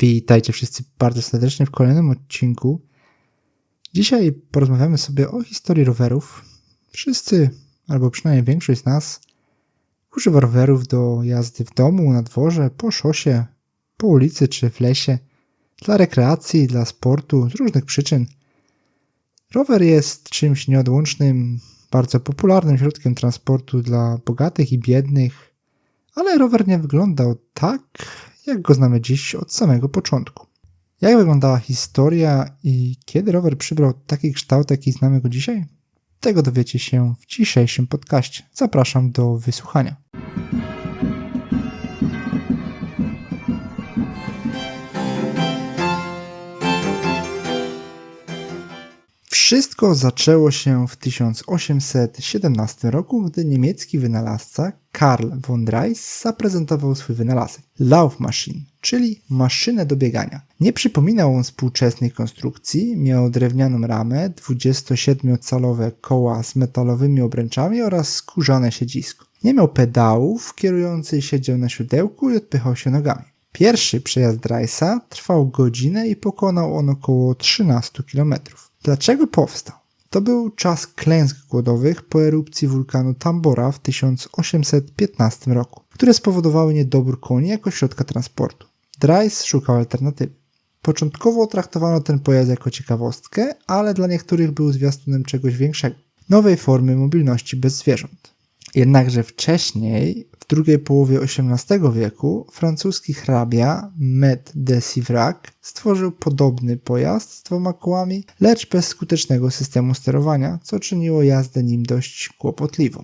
Witajcie wszyscy bardzo serdecznie w kolejnym odcinku. Dzisiaj porozmawiamy sobie o historii rowerów. Wszyscy, albo przynajmniej większość z nas, używa rowerów do jazdy w domu, na dworze, po szosie, po ulicy czy w lesie, dla rekreacji, dla sportu, z różnych przyczyn. Rower jest czymś nieodłącznym, bardzo popularnym środkiem transportu dla bogatych i biednych, ale rower nie wyglądał tak, jak go znamy dziś od samego początku. Jak wyglądała historia i kiedy rower przybrał taki kształt, jaki znamy go dzisiaj? Tego dowiecie się w dzisiejszym podcaście. Zapraszam do wysłuchania. Wszystko zaczęło się w 1817 roku, gdy niemiecki wynalazca Karl von Drais zaprezentował swój wynalazek Laufmaschine, czyli maszynę do biegania. Nie przypominał on współczesnej konstrukcji, miał drewnianą ramę, 27-calowe koła z metalowymi obręczami oraz skórzane siedzisko. Nie miał pedałów, kierujący siedział na siodełku i odpychał się nogami. Pierwszy przejazd Dreisa trwał godzinę i pokonał on około 13 kilometrów. Dlaczego powstał? To był czas klęsk głodowych po erupcji wulkanu Tambora w 1815 roku, które spowodowały niedobór koni jako środka transportu. Drais szukał alternatywy. Początkowo traktowano ten pojazd jako ciekawostkę, ale dla niektórych był zwiastunem czegoś większego nowej formy mobilności bez zwierząt. Jednakże wcześniej, w drugiej połowie XVIII wieku, francuski hrabia Med de Sivrac stworzył podobny pojazd z dwoma kołami, lecz bez skutecznego systemu sterowania, co czyniło jazdę nim dość kłopotliwą.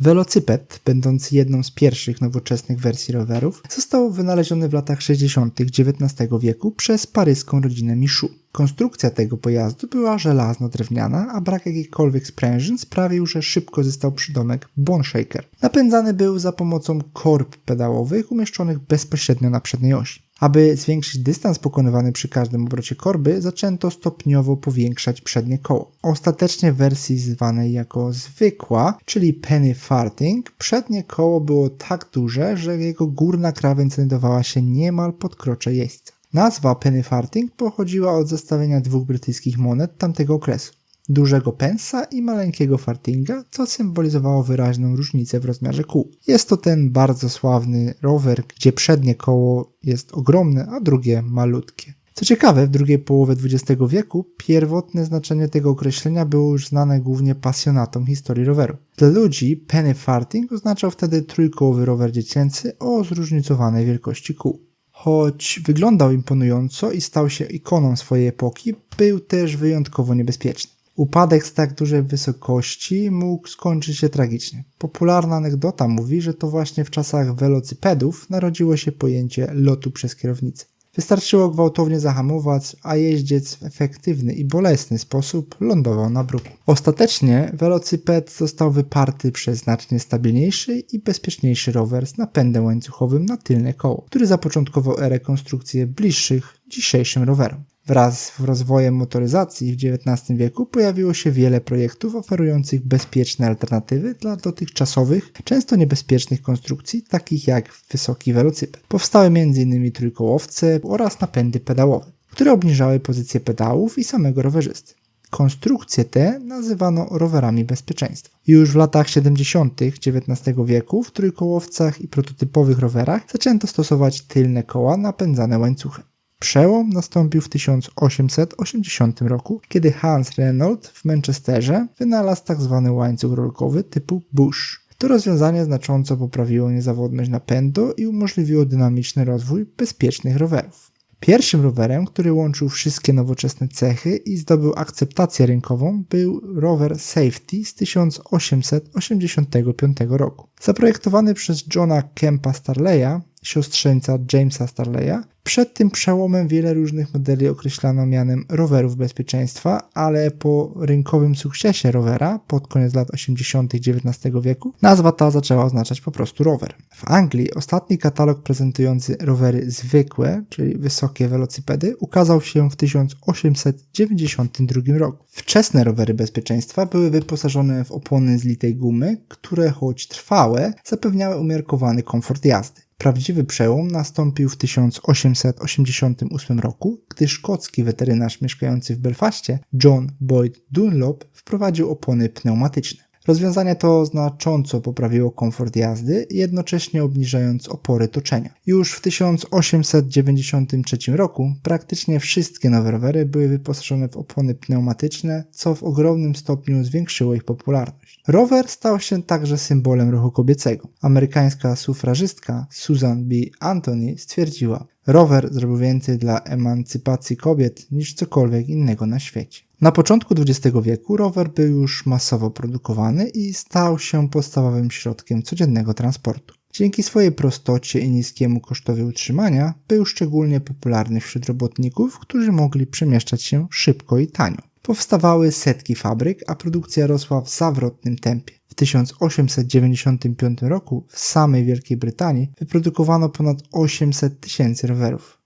Velocyped, będący jedną z pierwszych nowoczesnych wersji rowerów, został wynaleziony w latach 60. XIX wieku przez paryską rodzinę Michu. Konstrukcja tego pojazdu była żelazno-drewniana, a brak jakichkolwiek sprężyn sprawił, że szybko został przydomek Bone Shaker. Napędzany był za pomocą korb pedałowych umieszczonych bezpośrednio na przedniej osi. Aby zwiększyć dystans pokonywany przy każdym obrocie korby, zaczęto stopniowo powiększać przednie koło. Ostatecznie w wersji zwanej jako zwykła, czyli penny farthing, przednie koło było tak duże, że jego górna krawędź znajdowała się niemal pod krocze jeźdźca. Nazwa penny farthing pochodziła od zestawienia dwóch brytyjskich monet tamtego okresu dużego pensa i maleńkiego fartinga, co symbolizowało wyraźną różnicę w rozmiarze kół. Jest to ten bardzo sławny rower, gdzie przednie koło jest ogromne, a drugie malutkie. Co ciekawe, w drugiej połowie XX wieku pierwotne znaczenie tego określenia było już znane głównie pasjonatom historii roweru. Dla ludzi penny farting oznaczał wtedy trójkołowy rower dziecięcy o zróżnicowanej wielkości kół. Choć wyglądał imponująco i stał się ikoną swojej epoki, był też wyjątkowo niebezpieczny. Upadek z tak dużej wysokości mógł skończyć się tragicznie. Popularna anegdota mówi, że to właśnie w czasach welocypedów narodziło się pojęcie lotu przez kierownicę. Wystarczyło gwałtownie zahamować, a jeździec w efektywny i bolesny sposób lądował na bruku. Ostatecznie welocyped został wyparty przez znacznie stabilniejszy i bezpieczniejszy rower z napędem łańcuchowym na tylne koło, który zapoczątkował erę konstrukcji bliższych dzisiejszym rowerom. Wraz z rozwojem motoryzacji w XIX wieku pojawiło się wiele projektów oferujących bezpieczne alternatywy dla dotychczasowych, często niebezpiecznych konstrukcji, takich jak wysoki welocyped. Powstały m.in. trójkołowce oraz napędy pedałowe, które obniżały pozycję pedałów i samego rowerzysty. Konstrukcje te nazywano rowerami bezpieczeństwa. Już w latach 70. XIX wieku w trójkołowcach i prototypowych rowerach zaczęto stosować tylne koła napędzane łańcuchem. Przełom nastąpił w 1880 roku, kiedy Hans Renault w Manchesterze wynalazł tzw. Tak łańcuch rolkowy typu Bush. To rozwiązanie znacząco poprawiło niezawodność napędu i umożliwiło dynamiczny rozwój bezpiecznych rowerów. Pierwszym rowerem, który łączył wszystkie nowoczesne cechy i zdobył akceptację rynkową, był rower Safety z 1885 roku. Zaprojektowany przez Johna Kempa Starleya, siostrzeńca Jamesa Starleya. Przed tym przełomem wiele różnych modeli określano mianem rowerów bezpieczeństwa, ale po rynkowym sukcesie rowera pod koniec lat 80. XIX wieku nazwa ta zaczęła oznaczać po prostu rower. W Anglii ostatni katalog prezentujący rowery zwykłe, czyli wysokie welocypedy, ukazał się w 1892 roku. Wczesne rowery bezpieczeństwa były wyposażone w opony z litej gumy, które choć trwałe, zapewniały umiarkowany komfort jazdy. Prawdziwy przełom nastąpił w 1888 roku, gdy szkocki weterynarz mieszkający w Belfaście, John Boyd Dunlop, wprowadził opony pneumatyczne. Rozwiązanie to znacząco poprawiło komfort jazdy, jednocześnie obniżając opory toczenia. Już w 1893 roku praktycznie wszystkie nowe rowery były wyposażone w opony pneumatyczne, co w ogromnym stopniu zwiększyło ich popularność. Rower stał się także symbolem ruchu kobiecego. Amerykańska sufrażystka Susan B. Anthony stwierdziła, rower zrobił więcej dla emancypacji kobiet niż cokolwiek innego na świecie. Na początku XX wieku rower był już masowo produkowany i stał się podstawowym środkiem codziennego transportu. Dzięki swojej prostocie i niskiemu kosztowi utrzymania był szczególnie popularny wśród robotników, którzy mogli przemieszczać się szybko i tanio. Powstawały setki fabryk, a produkcja rosła w zawrotnym tempie. W 1895 roku w samej Wielkiej Brytanii wyprodukowano ponad 800 tysięcy rowerów,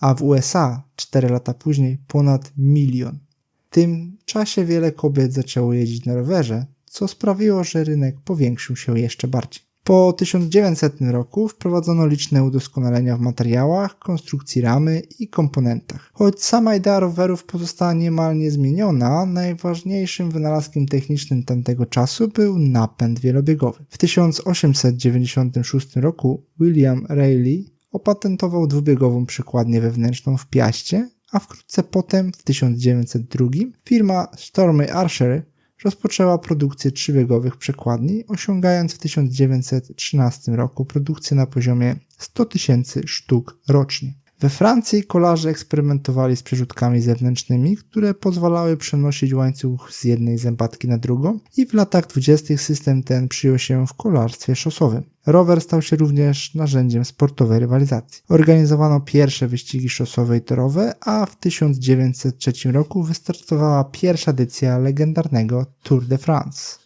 a w USA 4 lata później ponad milion. Tym czasie wiele kobiet zaczęło jeździć na rowerze, co sprawiło, że rynek powiększył się jeszcze bardziej. Po 1900 roku wprowadzono liczne udoskonalenia w materiałach, konstrukcji ramy i komponentach. Choć sama idea rowerów pozostała niemal niezmieniona, najważniejszym wynalazkiem technicznym tamtego czasu był napęd wielobiegowy. W 1896 roku William Rayleigh opatentował dwubiegową przykładnię wewnętrzną w piaście, a wkrótce potem, w 1902, firma Stormy Archer rozpoczęła produkcję trzybiegowych przekładni, osiągając w 1913 roku produkcję na poziomie 100 tysięcy sztuk rocznie. We Francji kolarze eksperymentowali z przerzutkami zewnętrznymi, które pozwalały przenosić łańcuch z jednej zębatki na drugą i w latach 20. system ten przyjął się w kolarstwie szosowym. Rower stał się również narzędziem sportowej rywalizacji. Organizowano pierwsze wyścigi szosowe i torowe, a w 1903 roku wystartowała pierwsza edycja legendarnego Tour de France.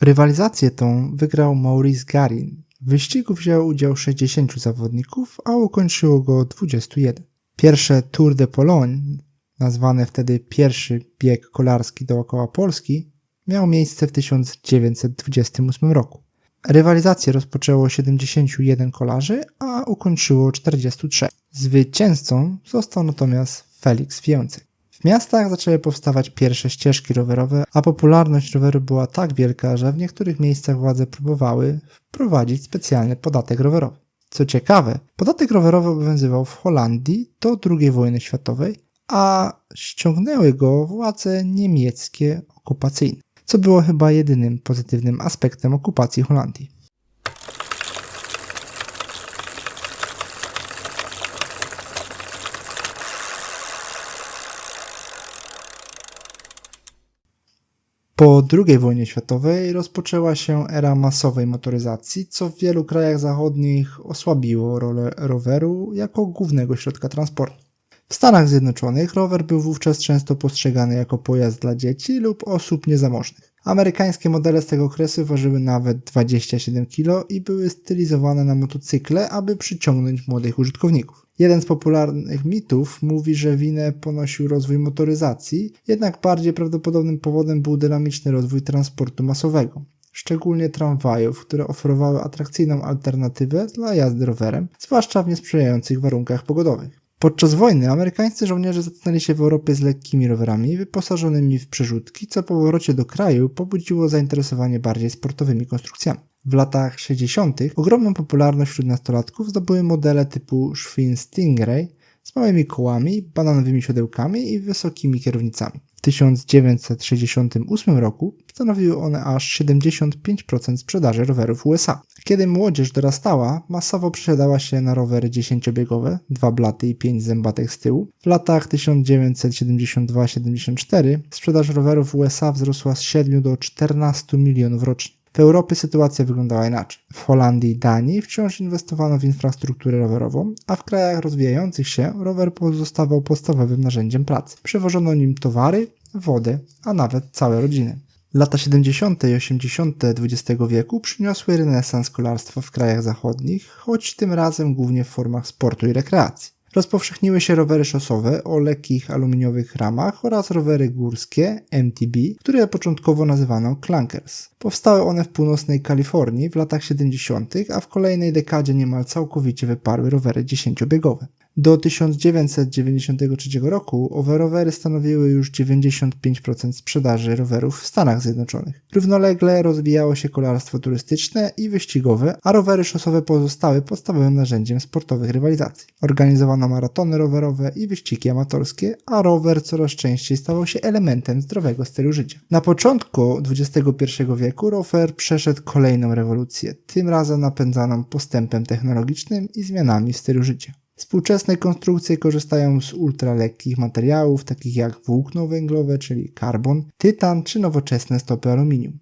Rywalizację tą wygrał Maurice Garin, w wyścigu wzięło udział 60 zawodników, a ukończyło go 21. Pierwsze Tour de Pologne, nazwane wtedy pierwszy bieg kolarski dookoła Polski, miał miejsce w 1928 roku. Rywalizację rozpoczęło 71 kolarzy, a ukończyło 43. Zwycięzcą został natomiast Felix Więcej. W miastach zaczęły powstawać pierwsze ścieżki rowerowe, a popularność roweru była tak wielka, że w niektórych miejscach władze próbowały wprowadzić specjalny podatek rowerowy. Co ciekawe, podatek rowerowy obowiązywał w Holandii do II wojny światowej, a ściągnęły go władze niemieckie okupacyjne, co było chyba jedynym pozytywnym aspektem okupacji Holandii. Po II wojnie światowej rozpoczęła się era masowej motoryzacji, co w wielu krajach zachodnich osłabiło rolę roweru jako głównego środka transportu. W Stanach Zjednoczonych rower był wówczas często postrzegany jako pojazd dla dzieci lub osób niezamożnych. Amerykańskie modele z tego okresu ważyły nawet 27 kg i były stylizowane na motocykle, aby przyciągnąć młodych użytkowników. Jeden z popularnych mitów mówi, że winę ponosił rozwój motoryzacji, jednak bardziej prawdopodobnym powodem był dynamiczny rozwój transportu masowego szczególnie tramwajów, które oferowały atrakcyjną alternatywę dla jazdy rowerem, zwłaszcza w niesprzyjających warunkach pogodowych. Podczas wojny amerykańscy żołnierze zetknęli się w Europie z lekkimi rowerami wyposażonymi w przerzutki, co po powrocie do kraju pobudziło zainteresowanie bardziej sportowymi konstrukcjami. W latach 60. ogromną popularność wśród nastolatków zdobyły modele typu Schwinn Stingray z małymi kołami, bananowymi siodełkami i wysokimi kierownicami. W 1968 roku stanowiły one aż 75% sprzedaży rowerów USA. Kiedy młodzież dorastała, masowo przesiadała się na rowery dziesięciobiegowe, dwa blaty i pięć zębatek z tyłu. W latach 1972-74 sprzedaż rowerów USA wzrosła z 7 do 14 milionów rocznie. W Europie sytuacja wyglądała inaczej. W Holandii i Danii wciąż inwestowano w infrastrukturę rowerową, a w krajach rozwijających się rower pozostawał podstawowym narzędziem pracy. Przewożono nim towary, wodę, a nawet całe rodziny. Lata 70. i 80. XX wieku przyniosły renesans kolarstwa w krajach zachodnich, choć tym razem głównie w formach sportu i rekreacji. Rozpowszechniły się rowery szosowe o lekkich aluminiowych ramach oraz rowery górskie MTB, które początkowo nazywano clunkers. Powstały one w północnej Kalifornii w latach 70., a w kolejnej dekadzie niemal całkowicie wyparły rowery dziesięciobiegowe. Do 1993 roku owe rowery stanowiły już 95% sprzedaży rowerów w Stanach Zjednoczonych. Równolegle rozwijało się kolarstwo turystyczne i wyścigowe, a rowery szosowe pozostały podstawowym narzędziem sportowych rywalizacji. Organizowano maratony rowerowe i wyścigi amatorskie, a rower coraz częściej stawał się elementem zdrowego stylu życia. Na początku XXI wieku rower przeszedł kolejną rewolucję, tym razem napędzaną postępem technologicznym i zmianami w stylu życia. Współczesne konstrukcje korzystają z ultralekkich materiałów, takich jak włókno węglowe, czyli karbon, tytan czy nowoczesne stopy aluminium,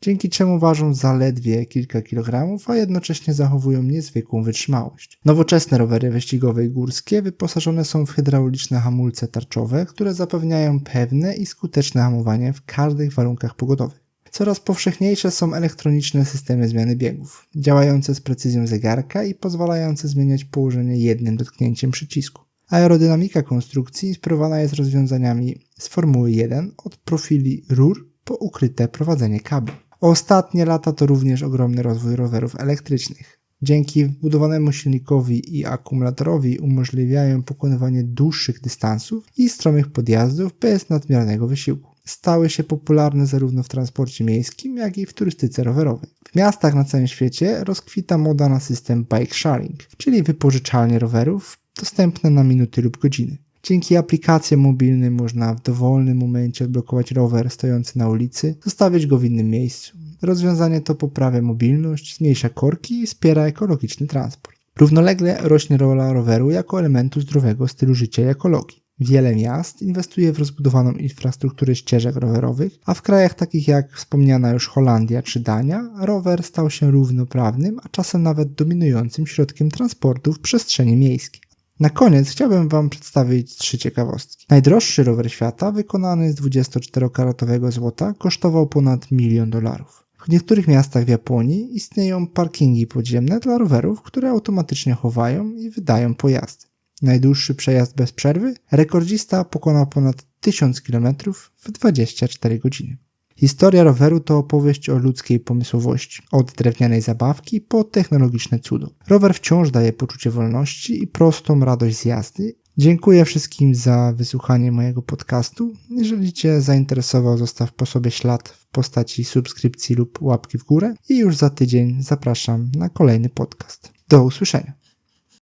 dzięki czemu ważą zaledwie kilka kilogramów, a jednocześnie zachowują niezwykłą wytrzymałość. Nowoczesne rowery wyścigowe i górskie wyposażone są w hydrauliczne hamulce tarczowe, które zapewniają pewne i skuteczne hamowanie w każdych warunkach pogodowych. Coraz powszechniejsze są elektroniczne systemy zmiany biegów, działające z precyzją zegarka i pozwalające zmieniać położenie jednym dotknięciem przycisku. Aerodynamika konstrukcji inspirowana jest rozwiązaniami z Formuły 1 od profili rur po ukryte prowadzenie kabli. Ostatnie lata to również ogromny rozwój rowerów elektrycznych. Dzięki wbudowanemu silnikowi i akumulatorowi umożliwiają pokonywanie dłuższych dystansów i stromych podjazdów bez nadmiernego wysiłku stały się popularne zarówno w transporcie miejskim, jak i w turystyce rowerowej. W miastach na całym świecie rozkwita moda na system bike sharing, czyli wypożyczalnie rowerów dostępne na minuty lub godziny. Dzięki aplikacjom mobilnym można w dowolnym momencie odblokować rower stojący na ulicy, zostawić go w innym miejscu. Rozwiązanie to poprawia mobilność, zmniejsza korki i wspiera ekologiczny transport. Równolegle rośnie rola roweru jako elementu zdrowego stylu życia i ekologii. Wiele miast inwestuje w rozbudowaną infrastrukturę ścieżek rowerowych, a w krajach takich jak wspomniana już Holandia czy Dania, rower stał się równoprawnym, a czasem nawet dominującym środkiem transportu w przestrzeni miejskiej. Na koniec chciałbym Wam przedstawić trzy ciekawostki. Najdroższy rower świata, wykonany z 24-karatowego złota, kosztował ponad milion dolarów. W niektórych miastach w Japonii istnieją parkingi podziemne dla rowerów, które automatycznie chowają i wydają pojazdy. Najdłuższy przejazd bez przerwy, rekordzista pokonał ponad 1000 km w 24 godziny. Historia roweru to opowieść o ludzkiej pomysłowości, od drewnianej zabawki po technologiczne cudo. Rower wciąż daje poczucie wolności i prostą radość z jazdy. Dziękuję wszystkim za wysłuchanie mojego podcastu. Jeżeli Cię zainteresował, zostaw po sobie ślad w postaci subskrypcji lub łapki w górę i już za tydzień zapraszam na kolejny podcast. Do usłyszenia.